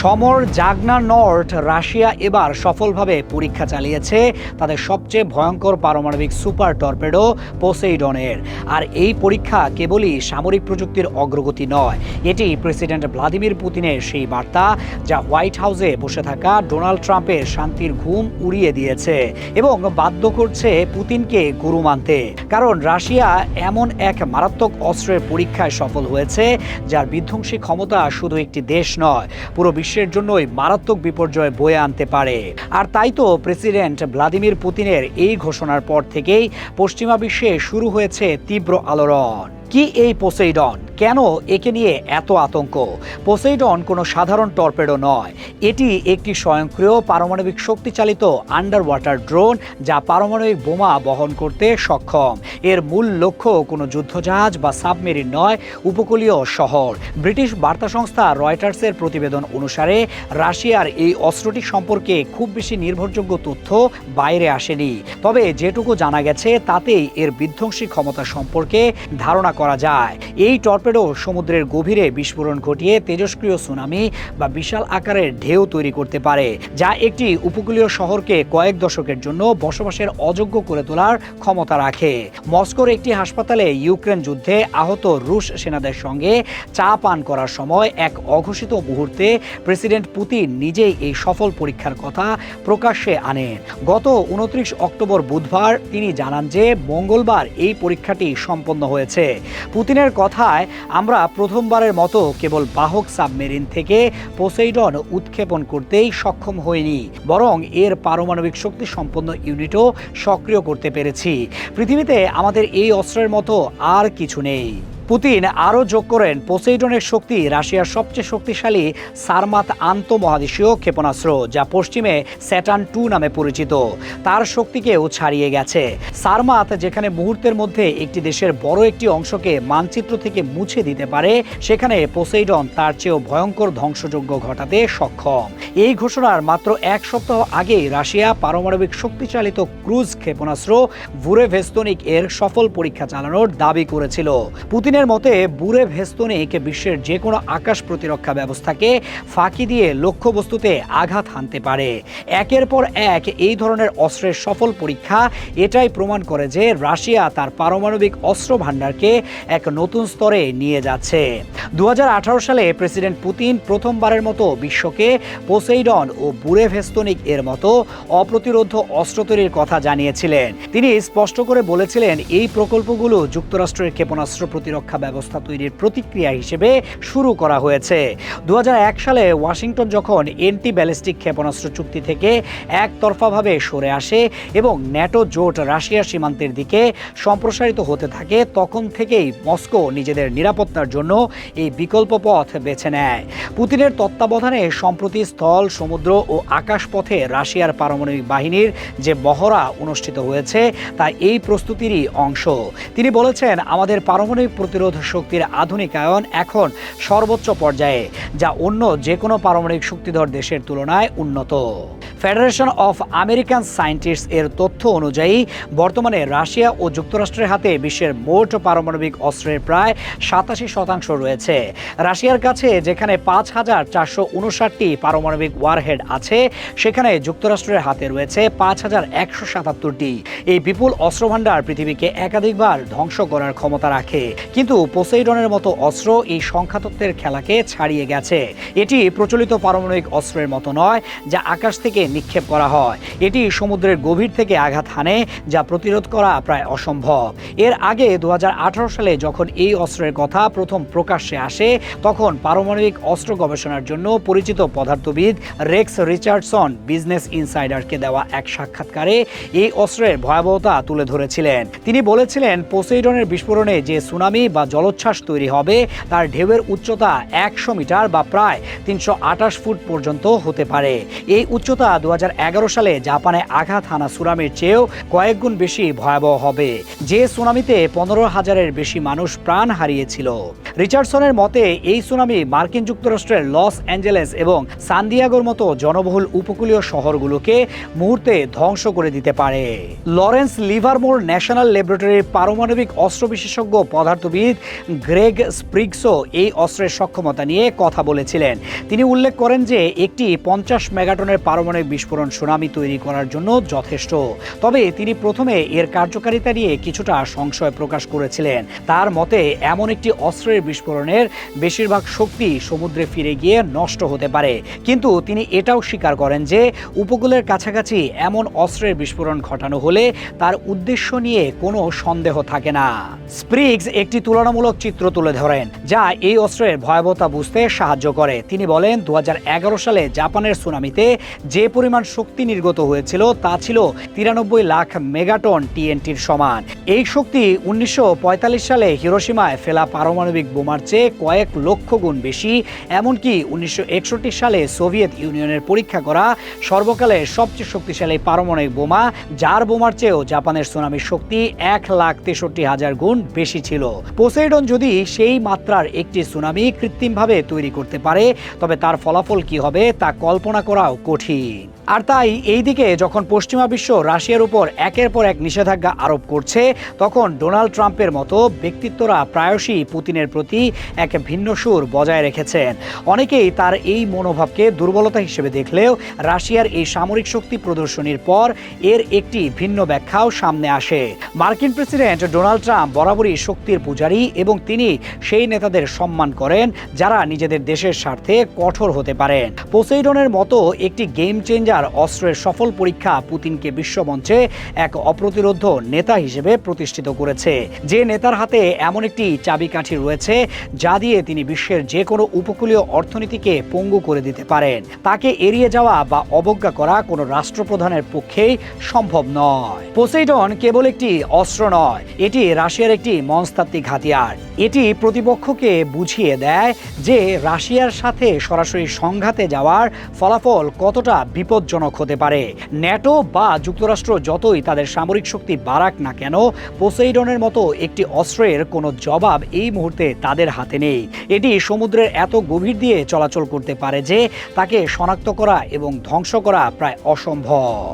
সমর, জাগনা, north, Russia এবার সফলভাবে পরীক্ষা চালিয়েছে তাদের সবচেয়ে ভয়ঙ্কর পারমাণবিক সুপার টর্পেডো পোসেইডনের। আর এই পরীক্ষা কেবলই সামরিক প্রযুক্তির অগ্রগতি নয়, এটি প্রেসিডেন্ট ভ্লাদিমির পুতিনের সেই বার্তা যা হোয়াইট হাউসে বসে থাকা ডোনাল্ড ট্রাম্পের শান্তির ঘুম উড়িয়ে দিয়েছে এবং বাধ্য করছে পুতিনকে গুরু মানতে। কারণ রাশিয়া এমন এক মারাত্মক অস্ত্রের পরীক্ষায় সফল হয়েছে যার বিধ্বংসী ক্ষমতা শুধু একটি দেশ নয়, পুরো বিশ্বের জন্যই মারাত্মক বিপর্যয় বয়ে আনতে পারে। আর তাই তো প্রেসিডেন্ট ভ্লাদিমির পুতিনের এই ঘোষণার পর থেকেই পশ্চিমা বিশ্বে শুরু হয়েছে তীব্র আলোড়ন। কি এই পোসেইডন? কেন একে নিয়ে এত আতঙ্ক? পোসেইডন কোনো সাধারণ টর্পেডো নয়। এটি একটি স্বয়ংক্রিয় পারমাণবিক শক্তিচালিত আন্ডার ওয়াটার ড্রোন যা পারমাণবিক বোমা বহন করতে সক্ষম। এর মূল লক্ষ্য কোনো যুদ্ধজাহাজ বা সাবমেরিন নয়, উপকূলীয় শহর। ব্রিটিশ বার্তা সংস্থা রয়টার্সের প্রতিবেদন অনুসারে, রাশিয়ার এই অস্ত্রটি সম্পর্কে খুব বেশি নির্ভরযোগ্য তথ্য বাইরে আসেনি। তবে যেটুকু জানা গেছে, তাতেই এর বিধ্বংসী ক্ষমতা সম্পর্কে ধারণা করা যায়। এই টর্পেডো সমুদ্রের গভীরে বিস্ফোরণ ঘটিয়ে তেজস্ক্রিয় সুনামি বা বিশাল আকারের ঢেউ তৈরি করতে পারে, যা একটি উপকূলীয় শহরকে কয়েক দশকের জন্য বসবাসের অযোগ্য করে তোলার ক্ষমতা রাখে। মস্কোর একটি হাসপাতালে ইউক্রেন যুদ্ধে আহত রুশ সেনাদের সঙ্গে চা পান করার সময় এক অঘোষিত মুহূর্তে প্রেসিডেন্ট পুতিন নিজেই এই সফল পরীক্ষার কথা প্রকাশ্যে আনেন গত উনত্রিশ অক্টোবর বুধবার তিনি জানান যে মঙ্গলবার এই পরীক্ষাটি সম্পন্ন হয়েছে। পুতিনের কথায় আমরা প্রথমবারের মতো কেবল বাহক সাবমেরিন থেকে পোসেইডন উৎক্ষেপণ করতেই সক্ষম হইনি, বরং এর পারমাণবিক শক্তি সম্পন্ন ইউনিটও সক্রিয় করতে পেরেছি। পৃথিবীতে আমাদের এই অস্ত্রের মতো আর কিছু নেই। পুতিন আরও যোগ করেন, পোসেইডনের শক্তি রাশিয়ার সবচেয়ে শক্তিশালী সারমাত আন্তঃমহাদেশীয় ক্ষেপণাস্ত্র, যা পশ্চিমে স্যাটার্ন টু নামে পরিচিত। তার শক্তিকেও ছাড়িয়ে গেছে। সারমাত যেখানে মুহূর্তের মধ্যে একটি দেশের বড় একটি অংশকে মানচিত্র থেকে মুছে দিতে পারে, সেখানে পোসেইডন তার চেয়েও ভয়ঙ্কর ধ্বংসযজ্ঞ ঘটাতে সক্ষম। এই ঘোষণার মাত্র এক সপ্তাহ আগেই রাশিয়া পারমাণবিক শক্তিচালিত ক্রুজ ক্ষেপণাস্ত্র বুরে ভেস্তনিক এর সফল পরীক্ষা চালানোর দাবি করেছিল। পুতিনের মতে বুরে ভেস্তনিক বিশ্বের যে কোনো আকাশ প্রতিরক্ষা ব্যবস্থাকে ফাঁকি দিয়ে লক্ষ্যবস্তুতে আঘাত হানতে পারে। একের পর এক এই ধরনের অস্ত্রের সফল পরীক্ষা এটাই প্রমাণ করে যে রাশিয়া তার পারমাণবিক অস্ত্র ভাণ্ডারকে এক নতুন স্তরে নিয়ে যাচ্ছে। দু হাজার আঠারো সালে প্রেসিডেন্ট পুতিন প্রথমবারের মতো বিশ্বকে পোসেইডন ও বুরে ভেস্তনিক এর মতো অপ্রতিরোধ অস্ত্র তৈরির কথা জানিয়েছিলেন। তিনি স্পষ্ট করে বলেছিলেন, এই প্রকল্পগুলো যুক্তরাষ্ট্রের ক্ষেপণাস্ত্র প্রতিরক্ষা ব্যবস্থা তৈরির প্রতিক্রিয়া হিসেবে শুরু করা হয়েছে। দু হাজার এক সালে ওয়াশিংটন যখন এন্টি ব্যালিস্টিক ক্ষেপণাস্ত্র চুক্তি থেকে একতরফাভাবে সরে আসে এবং ন্যাটো জোট রাশিয়ার সীমান্তের দিকে সম্প্রসারিত হতে থাকে, তখন থেকেই মস্কো নিজেদের নিরাপত্তার জন্য এই বিকল্প পথ বেছে নেয়। পুতিনের তত্ত্বাবধানে সম্প্রতি স্থল, সমুদ্র ও আকাশপথে রাশিয়ার পারমাণবিক বাহিনীর যে মহড়া অনুষ্ঠিত হয়েছে, তা এই প্রস্তুতিরই অংশ। তিনি বলেছেন, আমাদের পারমাণবিক প্রতিরোধ শক্তির আধুনিকায়ন এখন সর্বোচ্চ পর্যায়ে, যা অন্য যে কোনো পারমাণবিক শক্তিধর দেশের তুলনায় উন্নত। ফেডারেশন অফ আমেরিকান সায়েন্টিস্ট এর তথ্য অনুযায়ী, বর্তমানে রাশিয়া ও যুক্তরাষ্ট্রের হাতে বিশ্বের মোট পারমাণবিক অস্ত্রের প্রায় সাতাশি শতাংশ রয়েছে। রাশিয়ার কাছে যেখানে পাঁচ হাজার চারশো উনষাটটি পারমাণবিক ওয়ারহেড আছে, সেখানে যুক্তরাষ্ট্রের হাতে রয়েছে পাঁচ হাজার একশো সাতাত্তরটি। এই বিপুল অস্ত্রভাণ্ডার পৃথিবীকে একাধিকবার ধ্বংস করার ক্ষমতা রাখে। কিন্তু পোসেইডনের মতো অস্ত্র এই সংখ্যাতত্ত্বের খেলাকে ছাড়িয়ে গেছে। এটি প্রচলিত পারমাণবিক অস্ত্রের মতো নয়, যা আকাশ থেকে নিক্ষেপ করা হয়। এটি সমুদ্রের গভীর থেকে আঘাত হানে, যা প্রতিরোধ করা প্রায় অসম্ভব। এর আগে দুহাজার আঠারো সালে যখন এই অস্ত্রের কথা প্রথম প্রকাশ্যে আসে, তখন পারমাণবিক অস্ত্র গবেষণার জন্য পরিচিত পদার্থবিদ রেক্স রিচার্ডসন বিজনেস ইনসাইডারকে দেওয়া এক সাক্ষাৎকারে এই অস্ত্রের ভয়াবহতা তুলে ধরেছিলেন। তিনি বলেছিলেন, পোসেইডনের বিস্ফোরণে যে সুনামি বা জলোচ্ছ্বাস তৈরি হবে, তার ঢেউয়ের উচ্চতা একশো মিটার বা প্রায় তিনশো ফুট পর্যন্ত হতে পারে। এই উচ্চতা দু সালে জাপানে আঘাত হানা সুনামির চেয়েও কয়েক গুণ বেশি ভয়াবহ হবে, যে সুনামিতে পনেরো হাজারের বেশি মানুষ প্রাণ হারিয়েছিল। রিচার্ডসনের মতে, এই সুনামি মার্কিন যুক্তরাষ্ট্রের লস অ্যাঞ্জেলেস এবং সানদিয়াগোর মতো জনবহুল উপকূলীয় শহরগুলোকে মুহূর্তে ধ্বংস করে দিতে পারে। লরেন্স লিভারমোর ন্যাশনাল ল্যাবরেটরির পারমাণবিক অস্ত্র বিশেষজ্ঞ পদার্থবিদ গ্রেগ স্প্রিগসও এই অস্ত্রের সক্ষমতা নিয়ে কথা বলেছিলেন। তিনি উল্লেখ করেন যে, একটি পঞ্চাশ মেগাটনের পারমাণবিক বিস্ফোরণ সুনামি তৈরি করার জন্য যথেষ্ট। তবে তিনি প্রথমে এর কার্যকারিতা নিয়ে কিছুটা সংশয় প্রকাশ করেছিলেন। তার মতে, এমন একটি অস্ত্রের বিস্ফোরণের বেশিরভাগ শক্তি সমুদ্রে ফিরে গিয়ে নষ্ট হতে পারে। কিন্তু তিনি এটাও স্বীকার করেন যে, উপকূলের কাছাকাছি এমন অস্ত্রের বিস্ফোরণ ঘটানো হলে তার উদ্দেশ্য নিয়ে কোনো সন্দেহ থাকে না। স্প্রিগস একটি তুলনামূলক চিত্র তুলে ধরেন, যা এই অস্ত্রের ভয়াবহতা বুঝতে সাহায্য করে। তিনি বলেন দুই হাজার এগারো সালে জাপানের সুনামিতে যে পরিমাণ শক্তি নির্গত হয়েছিল তা ছিল তিরানব্বই লাখ মেগাটন টিএনটির সমান। এই শক্তি উনিশশো পঁয়তাল্লিশ সালে হিরোসীমায় ফেলা পারমাণবিক বোমার চেয়ে কয়েক লক্ষ গুণ বেশি, এমনকি উনিশশো একষট্টি সালে সোভিয়েত ইউনিয়নের পরীক্ষা করা সর্বকালের সবচেয়ে শক্তিশালী পারমাণবিক বোমা, যার বোমার চেয়েও জাপানের সুনামির শক্তি এক লাখ তেষট্টি হাজার গুণ বেশি ছিল। পোসেইডন যদি সেই মাত্রার একটি সুনামি কৃত্রিমভাবে তৈরি করতে পারে, তবে তার ফলাফল কি হবে তা কল্পনা করাও কঠিন। আর তাই এইদিকে যখন পশ্চিমা বিশ্ব রাশিয়ার উপর একের পর এক নিষেধাজ্ঞা আরোপ করছে, তখন ডোনাল্ড ট্রাম্পের মতো ব্যক্তিত্বরা প্রায়শই পুতিনের প্রতি এক ভিন্ন সুর বজায় রেখেছেন। অনেকেই তার এই মনোভাবকে দুর্বলতা হিসেবে দেখলেও রাশিয়ার এই সামরিক শক্তি প্রদর্শনীর পর এর একটি ভিন্ন ব্যাখ্যাও সামনে আসে। মার্কিন প্রেসিডেন্ট ডোনাল্ড ট্রাম্প বরাবরই শক্তির পূজারী এবং তিনি সেই নেতাদের সম্মান করেন যারা নিজেদের দেশের স্বার্থে কঠোর হতে পারেন। পোসেইডনের মতো একটি গেম চেঞ্জার অস্ত্রের সফল পরীক্ষা পুতিনকে বিশ্বমঞ্চে এক অপ্রতিরোধ্য নেতা হিসেবে প্রতিষ্ঠিত করেছে। যে নেতার হাতে এমন একটি চাবিকাঠি রয়েছে, যা দিয়ে তিনি বিশ্বের যে কোনো উপকূলীয় অর্থনীতিকে পঙ্গু করে দিতে পারেন। তাকে এড়িয়ে যাওয়া বা অবজ্ঞা করা কোনো রাষ্ট্রপ্রধানের পক্ষেই সম্ভব নয়। পোসেইডন কেবল একটি অস্ত্র নয়, এটি রাশিয়ার একটি মনস্তাত্ত্বিক হাতিয়ার। এটি প্রতিপক্ষকে বুঝিয়ে দেয় যে রাশিয়ার সাথে সরাসরি সংঘাতে যাওয়ার ফলাফল কতটা বিপজ্জনক হতে পারে। ন্যাটো বা যুক্তরাষ্ট্র যতই তাদের সামরিক শক্তি বাড়াক না কেন, পোসেইডনের মতো একটি অস্ত্রের কোনো জবাব এই মুহূর্তে তাদের হাতে নেই। এটি সমুদ্রের এত গভীর দিয়ে চলাচল করতে পারে যে, তাকে শনাক্ত করা এবং ধ্বংস করা প্রায় অসম্ভব।